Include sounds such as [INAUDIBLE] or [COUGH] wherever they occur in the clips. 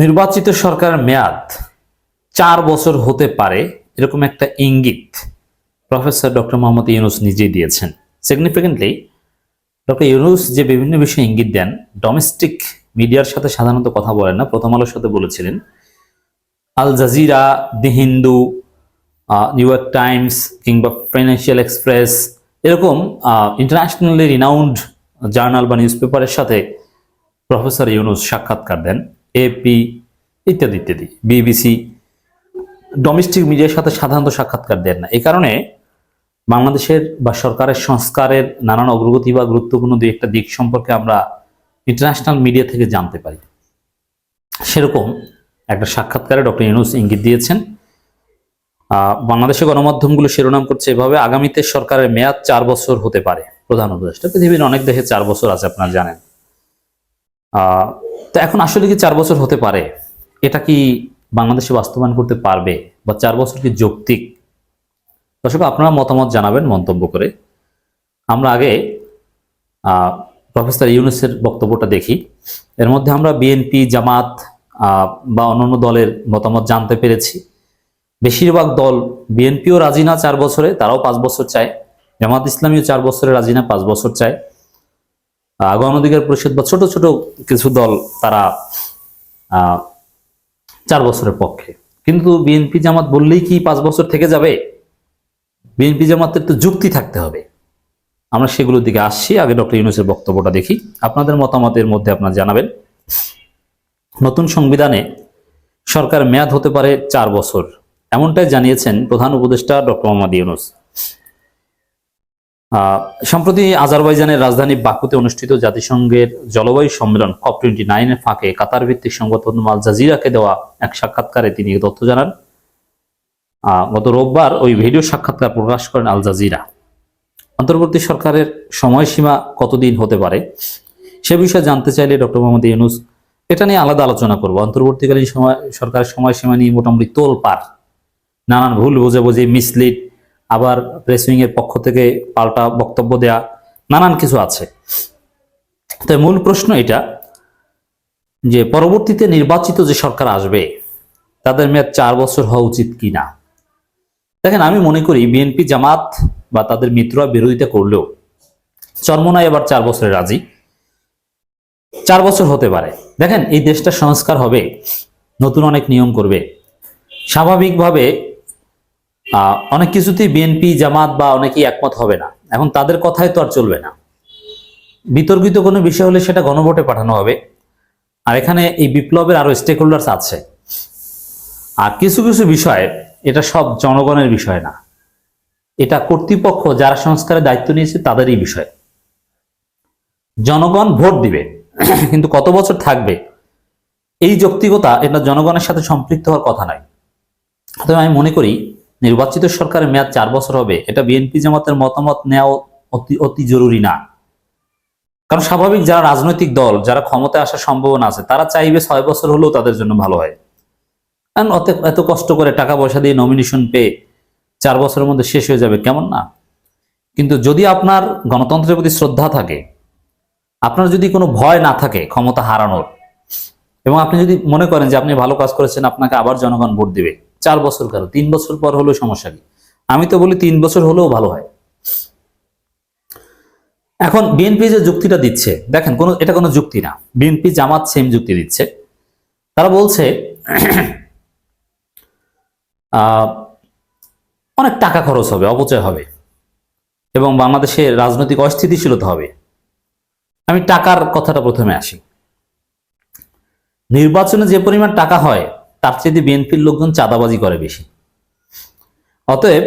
নির্বাচিত সরকারের মেয়াদ চার বছর হতে পারে এরকম একটা ইঙ্গিত প্রফেসর ডক্টর মোহাম্মদ ইউনুস নিজেই দিয়েছেন। সিগনিফিকেন্টলি ডক্টর ইউনুস যে বিভিন্ন বিষয়ে ইঙ্গিত দেন ডোমেস্টিক মিডিয়ার সাথে সাধারণত কথা বলেন না, প্রথম আলোর সাথে বলেছিলেন, Al Jazeera, the Hindu New York Times কিংবা ফাইন্যান্সিয়াল এক্সপ্রেস, এরকম ইন্টারন্যাশনালি রিনাউন্ড জার্নাল বা নিউজ পেপারের সাথে প্রফেসর ইউনুস সাক্ষাৎকার দেন। এপি ইত্যাদি ইত্যাদি। বিবিসি ডোমেস্টিক মিডিয়ার সাথে সাধারণত সাক্ষাৎকার দেন না। এই কারণে বাংলাদেশের বা সরকারের সংস্কারের নানান অগ্রগতি বা গুরুত্বপূর্ণ দুই একটা দিক সম্পর্কে আমরা ইন্টারন্যাশনাল মিডিয়া থেকে জানতে পারি। সেরকম একটা সাক্ষাৎকারে ডক্টর ইউনুস ইঙ্গিত দিয়েছেন। বাংলাদেশের গণমাধ্যমগুলো শিরোনাম করছে এভাবে আগামীতে সরকারের মেয়াদ চার বছর হতে পারে। প্রধান উপদেষ্টা, পৃথিবীর অনেক দেশে চার বছর আছে, আপনারা জানেন। তো এখন আসলে কি চার বছর হতে পারে? এটা কি বাংলাদেশে বাস্তবায়ন করতে পারবে? বা চার বছর কি যৌক্তিক? দর্শক, আপনারা মতামত জানাবেন মন্তব্য করে। আমরা আগে প্রফেসর ইউনুসের বক্তব্যটা দেখি। এর মধ্যে আমরা বিএনপি, জামাত বা অন্যান্য দলের মতামত জানতে পেরেছি। বেশিরভাগ দল বিএনপিও রাজি না চার বছরে, তারাও পাঁচ বছর চায়। জামাত ইসলামীও চার বছরে রাজি না, পাঁচ বছর চায়। গণ পরিষদ বা ছোট ছোট কিছু দল তারা চার বছরের পক্ষে। কিন্তু বিএনপি জামাত বললেই কি পাঁচ বছর থেকে যাবে? বিএনপি জামাতের তো যুক্তি থাকতে হবে। আমরা সেগুলোর দিকে আসছি। আগে ডক্টর ইউনুসের বক্তব্যটা দেখি। আপনাদের মতামতের মধ্যে আপনারা জানাবেন। নতুন সংবিধানে সরকার মেয়াদ হতে পারে চার বছর। এমনটাই জানিয়েছেন প্রধান উপদেষ্টা ডক্টর মোহাম্মদ ইউনুস। সম্প্রতি আজারবাইজানের রাজধানী বাকুতে অনুষ্ঠিত জাতিসংঘের জলবায়ু সম্মেলন কপ টোয়েন্টি নাইনের ফাঁকে কাতার ভিত্তিক মাধ্যম আল জাজিরাকে দেওয়া এক সাক্ষাৎকারে তিনি তথ্য জানান। গত রোববার ওই ভিডিও সাক্ষাৎকার প্রকাশ করেন আল জাজিরা। অন্তর্বর্তী সরকারের সময়সীমা কতদিন হতে পারে সে বিষয়ে জানতে চাইলে ডক্টর মোহাম্মদ ইউনুস এটা নিয়ে আলাদা আলোচনা করব। অন্তর্বর্তীকালীন সময় সরকারের সময়সীমা নিয়ে মোটামুটি তোল পার নানান ভুল বোঝাবুঝি, মিসলিড আবার প্রেসিং এর পক্ষ থেকে পাল্টা বক্তব্য দেয়া, নানান কিছু আছে। তো মূল প্রশ্ন এটা যে পরবর্তীতে নির্বাচিত যে সরকার আসবে, তাদের মেয়াদ চার বছর হওয়া উচিত কি না দেখেন, আমি মনে করি বিএনপি জামাত বা তাদের মিত্ররা বিরোধিতা করলেও চরমনায় এবার চার বছরে রাজি। চার বছর হতে পারে। দেখেন, এই দেশটা সংস্কার হবে, নতুন অনেক নিয়ম করবে। স্বাভাবিকভাবে অনেক কিছুতেই বিএনপি, জামাত বা অনেকেই একমত হবে না। এখন তাদের কথাই তো আর চলবে না। বিতর্কিত কোনো বিষয় হলে সেটা গণভোটে পাঠানো হবে। আর এখানে এই বিপ্লবের আরও স্টেক হোল্ডার্স আছে। আর কিছু কিছু বিষয়, এটা সব জনগণের বিষয় না। এটা কর্তৃপক্ষ যারা সংস্কারের দায়িত্ব নিয়েছে তাদেরই বিষয়। জনগণ ভোট দিবে, [CLEARS THROAT] কিন্তু কত বছর থাকবে? এই যৌক্তিকতা এটা জনগণের সাথে সম্পৃক্ত হওয়ার কথা নয়। তবে আমি মনে করি নির্বাচিত সরকারের মেয়াদ চার বছর হবে। এটা বিএনপি জামাতের মতামত নেওয়া অতি অতি জরুরি না। কারণ স্বাভাবিক যারা রাজনৈতিক দল, যারা ক্ষমতায় আসার সম্ভাবনা আছে, তারা চাইবে ছয় বছর হলেও তাদের জন্য ভালো হয়। কারণ অত, এত কষ্ট করে টাকা পয়সা দিয়ে নমিনেশন পেয়ে চার বছরের মধ্যে শেষ হয়ে যাবে, কেমন না? কিন্তু যদি আপনার গণতন্ত্রের প্রতি শ্রদ্ধা থাকে, আপনার যদি কোনো ভয় না থাকে ক্ষমতা হারানোর, এবং আপনি যদি মনে করেন যে আপনি ভালো কাজ করেছেন, আপনাকে আবার জনগণ ভোট দিবে চার বছর কেন? তিন বছর পর হলেও সমস্যা কি? আমি তো বলি তিন বছর হলেও ভালো হয়। এখন বিএনপি যে যুক্তিটা দিচ্ছে, দেখেন কোনো, এটা কোনো যুক্তি না। বিএনপি জামাত সেম যুক্তি দিচ্ছে। তারা বলছে অনেক টাকা খরচ হবে, অপচয় হবে। এবং বাংলাদেশে রাজনৈতিক অস্থিতিশীলতা হবে। আমি টাকার কথাটা প্রথমে আসি। নির্বাচনে যে পরিমাণ টাকা হয় তার চেয়ে বিএনপির লোকজন চাঁদাবাজি করে বেশি। অতএব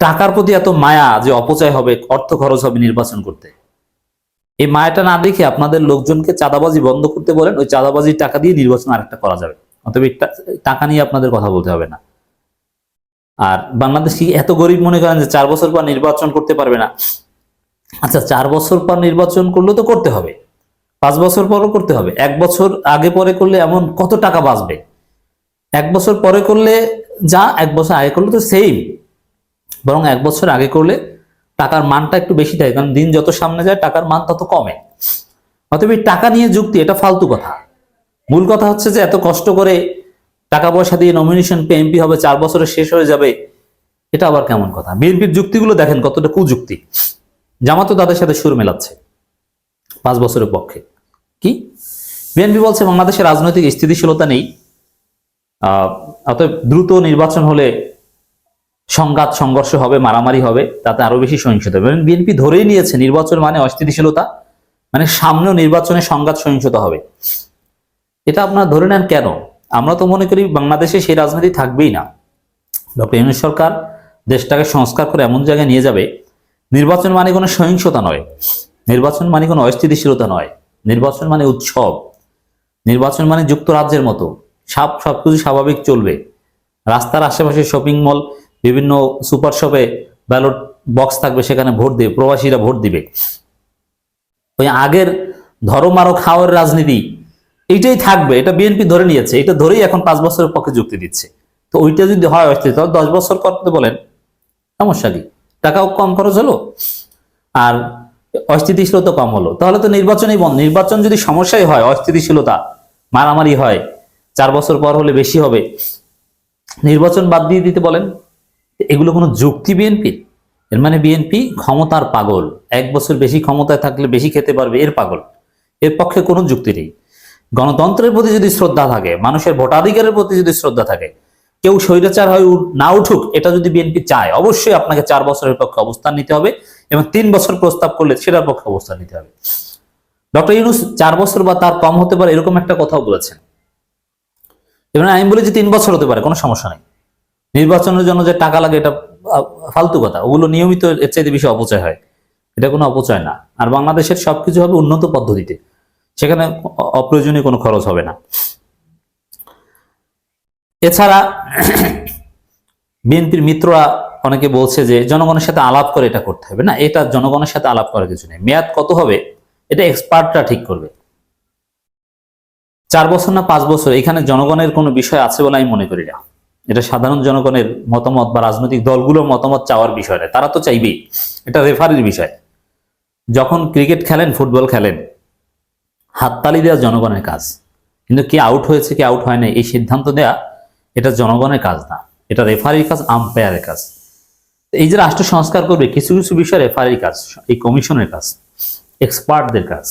টাকার প্রতি এত মায়া যে অপচয় হবে, অর্থ খরচ হবে নির্বাচন করতে। এই মায়াটা না দেখে আপনাদের লোকজনকে চাঁদাবাজি বন্ধ করতে বলেন, ওই চাঁদাবাজির টাকা দিয়ে নির্বাচন আরেকটা করা যাবে। অতএব টাকা নিয়ে আপনাদের কথা বলতে হবে না। আর বাংলাদেশ কি এত গরিব মনে করেন যে চার বছর পর নির্বাচন করতে পারবে না? আচ্ছা চার বছর পর নির্বাচন করলে তো করতে হবে। পাঁচ বছর পরও করতে হবে। এক বছর আগে পরে করলে এমন কত টাকা বাঁচবে? এক বছর পরে করলে যা, এক বছর আগে করলে তো সেম বরং এক বছর আগে করলে টাকার মানটা একটু বেশি থাকে, কারণ দিন যত সামনে যায়, টাকার মান তত কমে। অতএব টাকা নিয়ে যুক্তি, এটা ফালতু কথা। মূল কথা হচ্ছে যে এত কষ্ট করে টাকা পয়সা দিয়ে নমিনেশন পেয়ে এমপি হবে, চার বছরে শেষ হয়ে যাবে, এটা আবার কেমন কথা? বিএনপির যুক্তিগুলো দেখেন কতটা কুযুক্তি। জামাতও তাদের সাথে সুর মেলাচ্ছে পাঁচ বছরের পক্ষে। কি? বিএনপি বলছে বাংলাদেশের রাজনৈতিক স্থিতিশীলতা নেই। অতএব দ্রুত নির্বাচন হলে সংঘাত, সংঘর্ষ হবে, মারামারি হবে, তাতে আরও বেশি সহিংসতা হবে। বিএনপি ধরেই নিয়েছে, নির্বাচন মানে অস্থিতিশীলতা মানে সামনেও নির্বাচনে সংঘাত, সহিংসতা হবে। এটা আপনারা ধরে নেন কেন? আমরা তো মনে করি বাংলাদেশে সেই রাজনীতি থাকবেই না। ডক্টর ইউনুস সরকার দেশটাকে সংস্কার করে এমন জায়গায় নিয়ে যাবে, নির্বাচন মানে কোনো সহিংসতা নয়। নির্বাচন মানে কোনো অস্থিতিশীলতা নয়। নির্বাচন মানে উৎসব। নির্বাচন মানে যুক্তরাজ্যের মতো। সব সব কিছু স্বাভাবিক চলবে। রাস্তার আশেপাশে শপিং মল বিভিন্ন সুপার শপে ব্যালট বক্স থাকবে, সেখানে ভোট দেবে, প্রবাসীরা ভোট দিবে। ওই আগের ধরো মারো খাওয়ার রাজনীতি, এইটাই থাকবে, এটা বিএনপি ধরে নিয়েছে, এটা ধরেই এখন পাঁচ বছরের পক্ষে যুক্তি দিচ্ছে। তো ওইটা যদি হয় তাহলে দশ বছর করতে বলেন, সমস্যা কি? টাকাও কম খরচ হলো, আর অস্থিতিশীলতা কম হলো। তাহলে তো নির্বাচনই বন্ধ, নির্বাচন যদি সমস্যাই হয়, অস্থিতিশীলতা, মারামারি হয় চার বছর পর হলে বেশি হবে। নির্বাচন বাদ দিয়ে দিতে বলেন, এগুলো কোনো যুক্তি বিএনপি? এর মানে বিএনপি ক্ষমতার পাগল। এক বছর বেশি ক্ষমতায় থাকলে বেশি খেতে পারবে, এর পাগল। এর পক্ষে কোনো যুক্তি নেই। গণতন্ত্রের প্রতি যদি শ্রদ্ধা থাকে, মানুষের ভোটাধিকারের প্রতি যদি শ্রদ্ধা থাকে, কেউ স্বৈরাচার হয় না উঠুক, এটা যদি বিএনপি চায়, অবশ্যই আপনাকে চার বছরের পক্ষে অবস্থান নিতে হবে এবং তিন বছর প্রস্তাব করলে সেটার পক্ষে অবস্থান নিতে হবে। ডক্টর ইউনুস চার বছর বা তার কম হতে পারে, এরকম একটা কথাও বলেছেন। এবং আমি বলি যে তিন বছর হতে পারে, কোনো সমস্যা নেই। নির্বাচনের জন্য যে টাকা লাগে এটা ফালতু কথা। ওগুলো নিয়মিত এর চাইতে বেশি অপচয় হয়। এটা কোনো অপচয় না। আর বাংলাদেশের সবকিছু হবে উন্নত পদ্ধতিতে। সেখানে অপ্রয়োজনীয় কোনো খরচ হবে না। এছাড়া বিএনপির মিত্ররা অনেকে বলছে যে জনগণের সাথে আলাপ করে এটা করতে হবে। না, এটা জনগণের সাথে আলাপ করার কিছু নেই। মেয়াদ কত হবে, এটা এক্সপার্টরা ঠিক করবে। চার বছর না পাঁচ বছর এখানে জনগণের কোনো বিষয় আছে বলে আমি মনে করি না। এটা সাধারণ জনগণের মতামত বা রাজনৈতিক দলগুলোর মতামত চাওয়ার বিষয় নয় তারা তো চাইবেই। এটা রেফারির বিষয়। যখন ক্রিকেট খেলেন ফুটবল খেলেন, হাততালি দেওয়া জনগণের কাজ। কিন্তু কে আউট হয়েছে, কে আউট হয় না এই সিদ্ধান্ত দেয়া এটা জনগণের কাজ না। এটা রেফারির কাজ আম্পায়ারের কাজ। এই যে রাষ্ট্র সংস্কার করবে, কিছু কিছু বিষয় রেফারির কাজ, এই কমিশনের কাজ এক্সপার্টদের কাজ।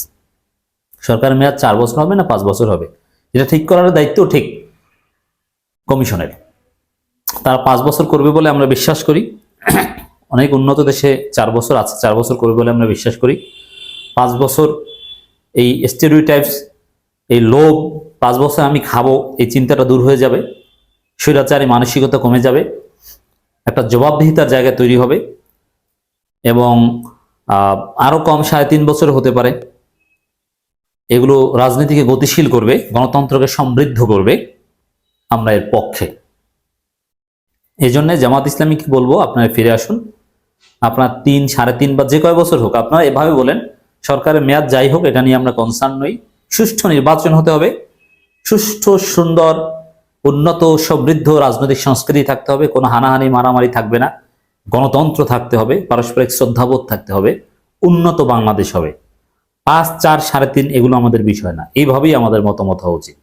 সরকারের মেয়াদ চার বছর হবে না পাঁচ বছর হবে? এটা ঠিক করার দায়িত্ব ঠিক কমিশনের। তারা পাঁচ বছর করবে বলে আমরা বিশ্বাস করি। অনেক উন্নত দেশে চার বছর আছে, চার বছর করবে বলে আমরা বিশ্বাস করি। পাঁচ বছর এই স্টেরিওটাইপস এই লোভ, পাঁচ বছর আমি খাব, এই চিন্তাটা দূর হয়ে যাবে। স্বৈরাচারী মানসিকতা কমে যাবে। একটা জবাবদিহিতার জায়গা তৈরি হবে। এবং আরও কম সাড়ে তিন বছর হতে পারে। এগুলো রাজনীতিকে গতিশীল করবে, গণতন্ত্রকে সমৃদ্ধ করবে আমরা এর পক্ষে। এই জন্য জামাত ইসলামী কি বলব আপনারা ফিরে আসুন। আপনার তিন, সাড়ে তিন বা যে কয় বছর হোক, আপনারা এভাবে বলেন, সরকারের মেয়াদ যাই হোক, এটা নিয়ে আমরা কনসার্ন নই। সুষ্ঠু নির্বাচন হতে হবে। সুষ্ঠু, সুন্দর, উন্নত, সমৃদ্ধ রাজনৈতিক সংস্কৃতি থাকতে হবে। কোনো হানাহানি, মারামারি থাকবে না। গণতন্ত্র থাকতে হবে। পারস্পরিক শ্রদ্ধাবোধ থাকতে হবে। উন্নত বাংলাদেশ হবে। পাঁচ চার সাড়ে তিন এগুলো আমাদের বিষয় না। এইভাবেই আমাদের মতামত হওয়া উচিত।